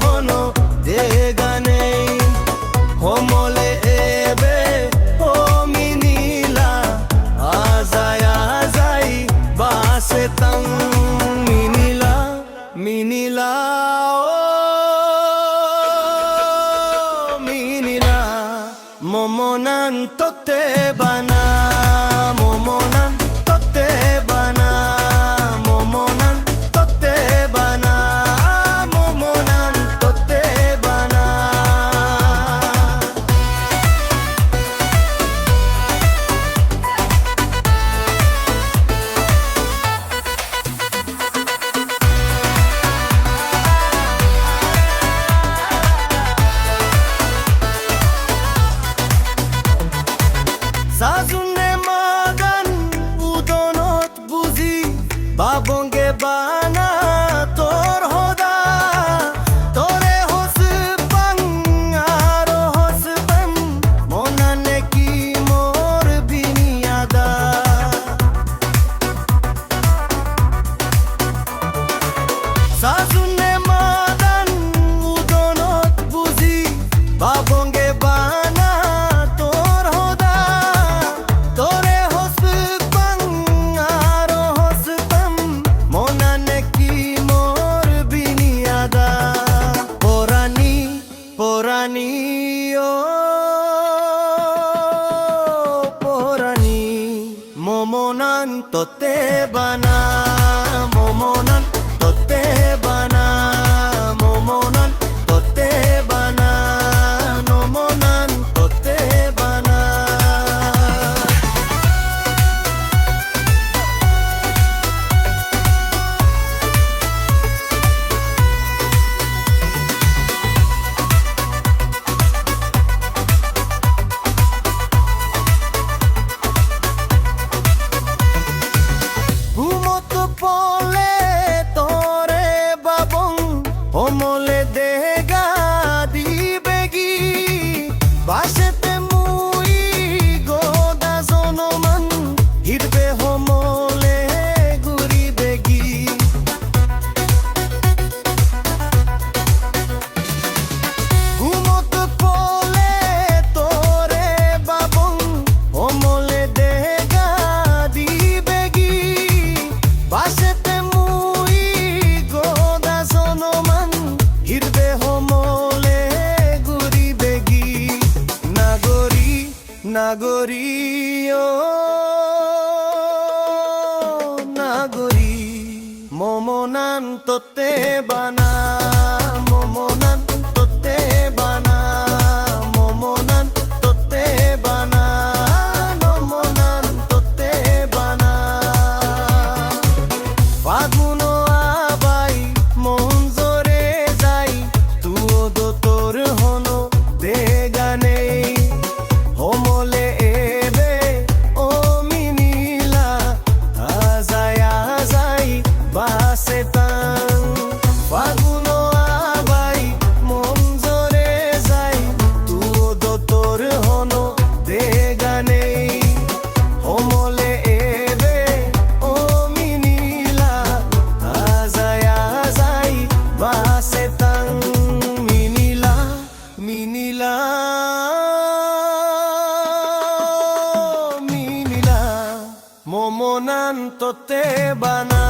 ho de ganei homole ebe hominila azai azai basetang minila minila oh minila momonanto te banam মোমনান তোতে বানা অমলে নাগরি ও নাগরি মমনান তোতে বানা অনন্ততে বানা